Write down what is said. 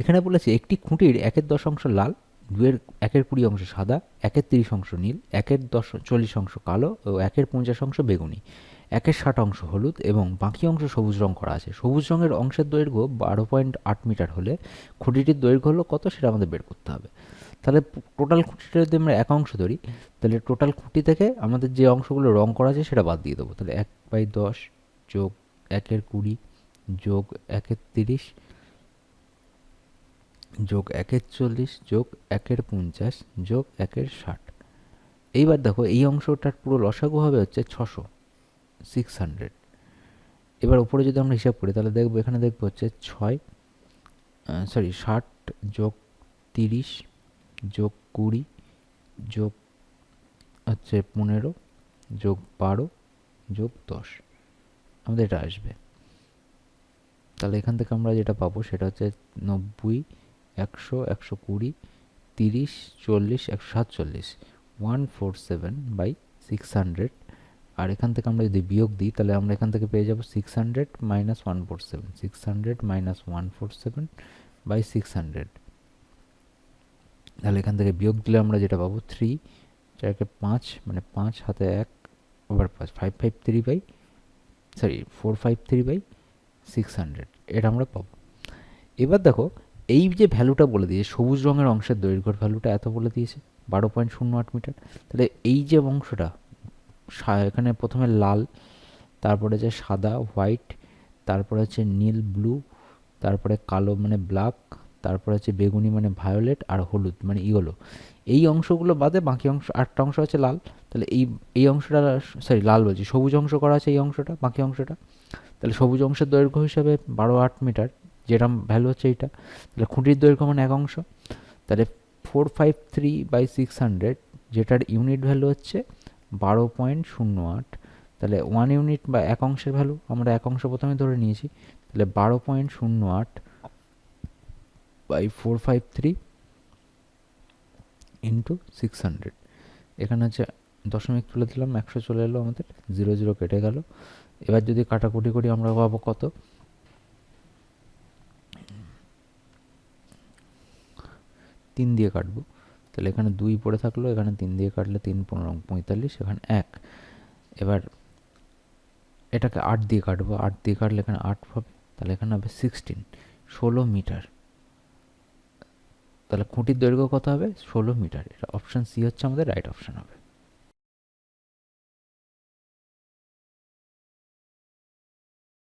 এখানে বলেছে, একটি খুঁটির একের দশ অংশ লাল, দুয়ের একের কুড়ি অংশ সাদা, একের তিরিশ অংশ নীল, একের দশ, চল্লিশ অংশ কালো ও একের পঞ্চাশ অংশ বেগুনি। একের ষাট অংশ হলুদ এবং বাকি অংশ সবুজ রং করা আছে। সবুজ রঙের অংশের দৈর্ঘ্য বারো পয়েন্ট আট মিটার হলে খুঁটিটির দৈর্ঘ্য হলো কত সেটা আমাদের বের করতে হবে। তাহলে টোটাল খুঁটিটা যদি আমরা এক অংশ ধরি, তাহলে টোটাল খুঁটি থেকে আমাদের যে অংশগুলো রং করা আছে সেটা বাদ দিয়ে দেবো। তাহলে এক বাই দশ যোগ একের কুড়ি যোগ একের তিরিশ যোগ একের চল্লিশ, যোগ একের পঞ্চাশ, যোগ একের ষাট। এইবার দেখো, এই অংশটার পুরো লসাগু হবে হচ্ছে ছশো সিক্স হান্ড্রেড এবার উপরে যদি আমরা হিসাব করি, তাহলে দেখব, এখানে দেখব হচ্ছে ছয় সরি ষাট যোগ তিরিশ, যোগ কুড়ি, যোগ হচ্ছে পনেরো, যোগ বারো, যোগ দশ। আমাদের এটা আসবে। তাহলে এখান থেকে আমরা যেটা পাবো, সেটা হচ্ছে নব্বই একশো একশো কুড়ি, তিরিশ, চল্লিশ, একশো সাতচল্লিশ। One four seven by six hundred. আর এখান থেকে আমরা যদি বিয়োগ দিই, তাহলে আমরা এখান থেকে পেয়ে যাব six hundred minus one four seven. Six hundred minus one four seven by six hundred. তাহলে এখান থেকে বিয়োগ দিলে আমরা যেটা পাবো, থ্রি, চারকে পাঁচ মানে পাঁচ হাতে এক ওভার পাঁচ, five five, three by, sorry, four, five, three by six hundred. এটা আমরা পাবো। এবার দেখো এই যে ভ্যালুটা বলে দিয়েছে, সবুজ রঙের অংশের দৈর্ঘ্যের ভ্যালুটা এত বলে দিয়েছে, বারো পয়েন্ট শূন্য আট মিটার। তাহলে এই যে অংশটা এখানে প্রথমে লাল, তারপরে যে সাদা হোয়াইট তারপরে হচ্ছে নীল ব্লু তারপরে কালো মানে ব্ল্যাক তারপরে হচ্ছে বেগুনি মানে ভায়োলেট আর হলুদ মানে ইয়েলো এই অংশগুলো বাদে বাকি অংশ, আটটা অংশ আছে লাল। তাহলে এই এই অংশটা সরি লাল বলছি, সবুজ অংশ করা আছে এই অংশটা, বাকি অংশটা। তাহলে সবুজ অংশের দৈর্ঘ্য হিসাবে বারো আট মিটার যেটা ভ্যালু হচ্ছে এইটা, তাহলে খুঁটির দৈর্ঘ্য মানে এক অংশ, তাহলে four five three by six hundred যেটার ইউনিট ভ্যালু হচ্ছে বারো পয়েন্ট শূন্য আট, তাহলে ওয়ান ইউনিট বা এক অংশের ভ্যালু আমরা এক অংশ প্রথমে ধরে নিয়েছি, তাহলে বারো পয়েন্ট শূন্য আট by four five three into six hundred এখানে হচ্ছে দশমিক তুলে দিলাম, একশো চলে এলো আমাদের জিরো জিরো কেটে গেল। এবার যদি কাটাকুটি করি, আমরা পাবো কত? তিন দিয়ে কাটবো। তাহলে এখানে দুই পড়ে থাকল, এখানে তিন দিয়ে কাটলে তিন পনেরো, পঁয়তাল্লিশ, এখানে এক। এবার এটাকে আট দিয়ে কাটবো। আট দিয়ে কাটলে এখানে আট হবে তাহলে এখানে হবে সিক্সটিন ষোলো মিটার। তাহলে খুঁটির দৈর্ঘ্য কত হবে? ষোলো মিটার। এটা অপশান সি হচ্ছে আমাদের রাইট অপশান হবে।